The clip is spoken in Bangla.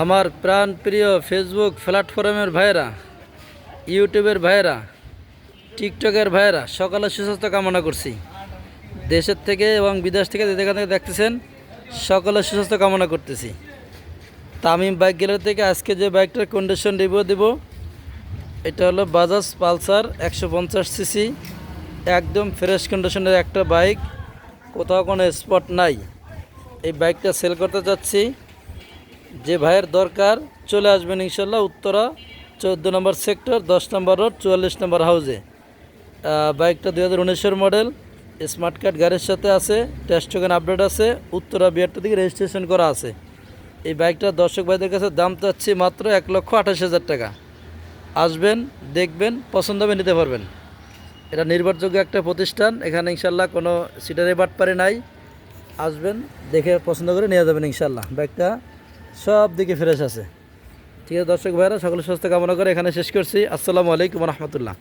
আমার প্রাণ প্রিয় ফেসবুক প্ল্যাটফর্মের ভাইয়েরা ইউটিউবের ভাইয়েরা টিকটকের ভাইয়েরা, সকালে সুস্বাস্থ্য কামনা করছি। দেশের থেকে এবং বিদেশ থেকে যেখান থেকে দেখতেছেন, সকলে সুস্বাস্থ্য কামনা করতেছি। তামিম বাইক গ্যালারি থেকে আজকে যে বাইকটার কন্ডিশন রিভিউ দেব, এটা হলো বাজাজ পালসার একশো পঞ্চাশ সিসি একদম ফ্রেশ কন্ডিশনের একটা বাইক, কোথাও কোনো স্পট নাই। এই বাইকটা সেল করতে চাচ্ছি যে ভাইয়ের দরকার, চলে আসবেন ইনশাল্লাহ উত্তরা, চোদ্দ নম্বর সেক্টর, দশ নম্বর রোড, চুয়াল্লিশ নম্বর হাউজে। বাইকটা দুই হাজার মডেল, স্মার্ট কার্ড গাড়ির সাথে আছে টেস্ট টোকেন আপডেট আছে, উত্তরা বিয়ারটা দিকে রেজিস্ট্রেশন করা আছে। এই বাইকটা দর্শক ভাইদের কাছে দাম চাচ্ছি মাত্র এক লক্ষ আঠাশ হাজার টাকা। আসবেন, দেখবেন, পছন্দ হবে, নিতে পারবেন। এটা নির্ভরযোগ্য একটা প্রতিষ্ঠান, এখানে ইনশাল্লাহ কোনো সিটারে বাটপারে নাই। আসবেন, দেখে পছন্দ করে নিয়ে যাবেন ইনশাল্লাহ। ব্যাগটা সব দিকে ফ্রেশ আছে। ঠিক আছে দর্শক ভাইরা সকলে সুস্থ কামনা করে এখানে শেষ করছি। আসসালামু আলাইকুম রহমতুল্লাহ।